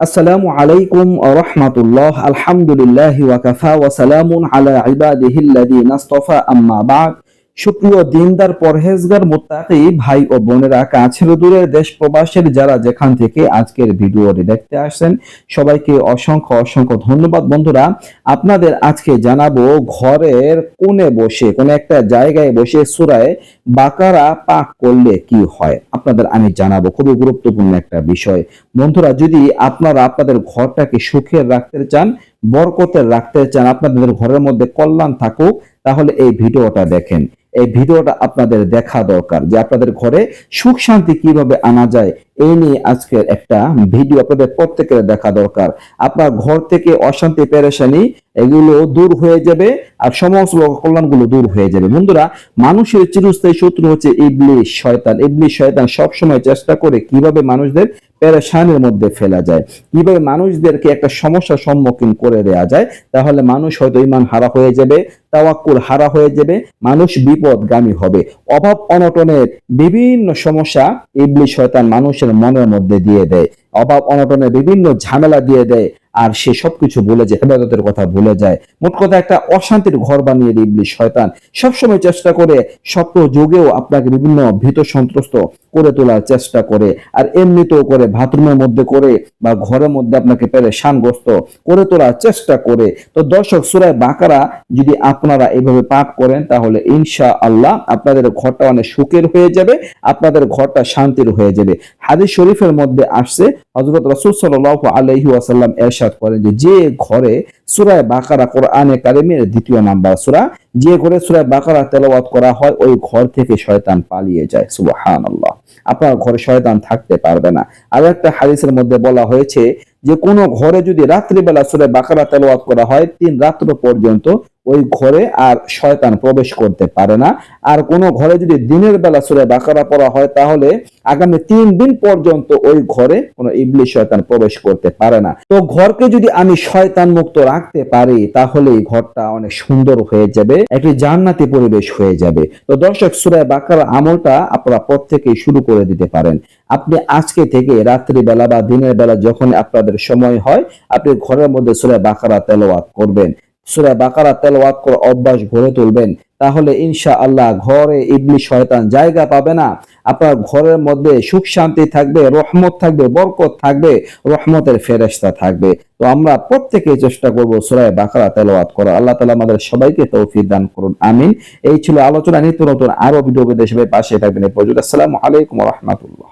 السلام عليكم ورحمة الله. الحمد لله وكفى وسلام على عباده الذين اصطفى. أما بعد সুপ্রিয় দিনদার পরহেজগার মুত্তাকি, ভাই ও বোনেরা, কাছের দূরের দেশ প্রবাসের যারা যেখান থেকে আজকের ভিডিওটি দেখতে আসছেন, সবাইকে অসংখ্য অসংখ্য ধন্যবাদ। বন্ধুরা, আপনাদের আজকে জানাব ঘরের কোণে বসে কোন একটা জায়গায় বসে সুরায় বাকারা পাক করলে কি হয়? আপনাদের আমি জানাব, খুবই গুরুত্বপূর্ণ একটা বিষয়। বন্ধুরা, যদি আপনারা আপনাদের ঘরটাকে সুখের রাখতে চান, বরকতের রাখতে চান, আপনাদের ঘরের মধ্যে কল্যাণ থাকুক, তাহলে এই ভিডিওটা দেখেন। এই ভিডিওটা আপনাদের দেখা দরকার যে আপনাদের ঘরে সুখ শান্তি কীভাবে আনা যায় এই নিয়ে আজকের একটা ভিডিও আপনাদের প্রত্যেকের দেখা দরকার। আপনার ঘর থেকে অশান্তি, পেরেশানি, এগুলো দূর হয়ে যাবে আর সমস্ত কল্যাণগুলো দূর হয়ে যাবে। বন্ধুরা, মানুষের চিরস্থায়ী শত্রু হচ্ছে ইবলিশ, শয়তান। ইবলিশ, শয়তান সবসময় চেষ্টা করে কীভাবে মানুষদের পেরেশানির মধ্যে ফেলা যায়। কীভাবে মানুষদেরকে একটা সমস্যার সম্মুখীন করে দেয়া যায়, তাহলে মানুষ হয়তো ইমান হারা হয়ে যাবে, তাওয়াক্কুল হারা হয়ে যাবে, মানুষ বিপদগামী হবে। অভাব অনটনের বিভিন্ন সমস্যা ইবলিশ শয়তান মানুষের মনের মধ্যে দিয়ে দেয়। অভাব অনটনের বিভিন্ন ঝামেলা দিয়ে দেয়, আর সে সবকিছু ভুলে যায় হেফাজতের কথা ভুলে যায়। মোট কথা একটা অশান্তির ঘর বানিয়ে দিয়ে ইবলিশ শয়তান। সবসময় চেষ্টা করে স্বপ্ন যুগেও আপনাকে বিভিন্ন ভীত সন্ত্রস্ত করে তোলার চেষ্টা করে, আর এমনিতেও করে বাথরুমের মধ্যে করে বা ঘরের মধ্যে আপনাকে পেরেশানগ্রস্ত করে তোলার চেষ্টা করে। তো দর্শক, সুরায় বাকারা যদি আপনারা এইভাবে পাঠ করেন, তাহলে ইনশা আল্লাহ আপনাদের ঘরটা অনেক সুখের হয়ে যাবে, আপনাদের ঘরটা শান্তির হয়ে যাবে। হাদিস শরীফের মধ্যে আসছে হজরত রসুল সাল্লাহ আলহি ওয়াসাল্লাম এরশাদ করেন যে যে ঘরে সুরায় বাকারা কোরআনে কারিমের দ্বিতীয় নাম্বার সুরা, যে ঘরে সুরায় বাকারা তেলাওয়াত করা হয়, ওই ঘর থেকে শয়তান পালিয়ে যায়। সুবহান আল্লাহ আপনার ঘরে শয়তান থাকতে পারবে না। আর একটা হাদিসের মধ্যে বলা হয়েছে যে কোনো ঘরে যদি রাত্রিবেলা সুরে বাকারা তেলাওয়াত করা হয়, তিন রাত্র পর্যন্ত ওই ঘরে আর শয়তান প্রবেশ করতে পারে না। আর কোনো ঘরে যদি দিনের বেলা সুরে বাকারা পড়া হয়, তাহলে আগামী তিন দিন পর্যন্ত ওই ঘরে কোনো ইবলিশ শয়তান প্রবেশ করতে পারে না। তো ঘরকে যদি আমি শয়তান মুক্ত রাখতে পারি, তাহলে এই ঘরটা অনেক সুন্দর হয়ে যাবে, একটি জান্নাতি পরিবেশ হয়ে যাবে। তো দর্শক সুরায় বাকার আমলটা আপনারা প্রত্যেকেই শুরু করে দিতে পারেন। আপনি আজকে থেকে রাত্রি বেলা বা দিনের বেলা যখন আপনাদের সময় হয়, আপনি ঘরের মধ্যে সুরায় বাকারা তেলাওয়াত করবেন। সুরা বাকারা তেলাওয়াত করে অভ্যাস গড়ে তুলবেন। তাহলে ইনশা আল্লাহ ঘরে ইবলি শয়তান জায়গা পাবে না। আপনার ঘরের মধ্যে সুখ শান্তি থাকবে, রহমত থাকবে, বরকত থাকবে, রহমতের ফেরেস্তা থাকবে। তো আমরা প্রত্যেকে চেষ্টা করব সুরায় বাকারা তেলাওয়াত করা আল্লাহ তালা আমাদের সবাইকে তৌফিক দান করুন, আমিন। এই ছিল আলোচনা নিত্য নতুন আরও ভিডিও হিসেবে পাশে থাকবেন। এই পর্যন্ত আসসালামু আলাইকুম রহমতুল্লাহ।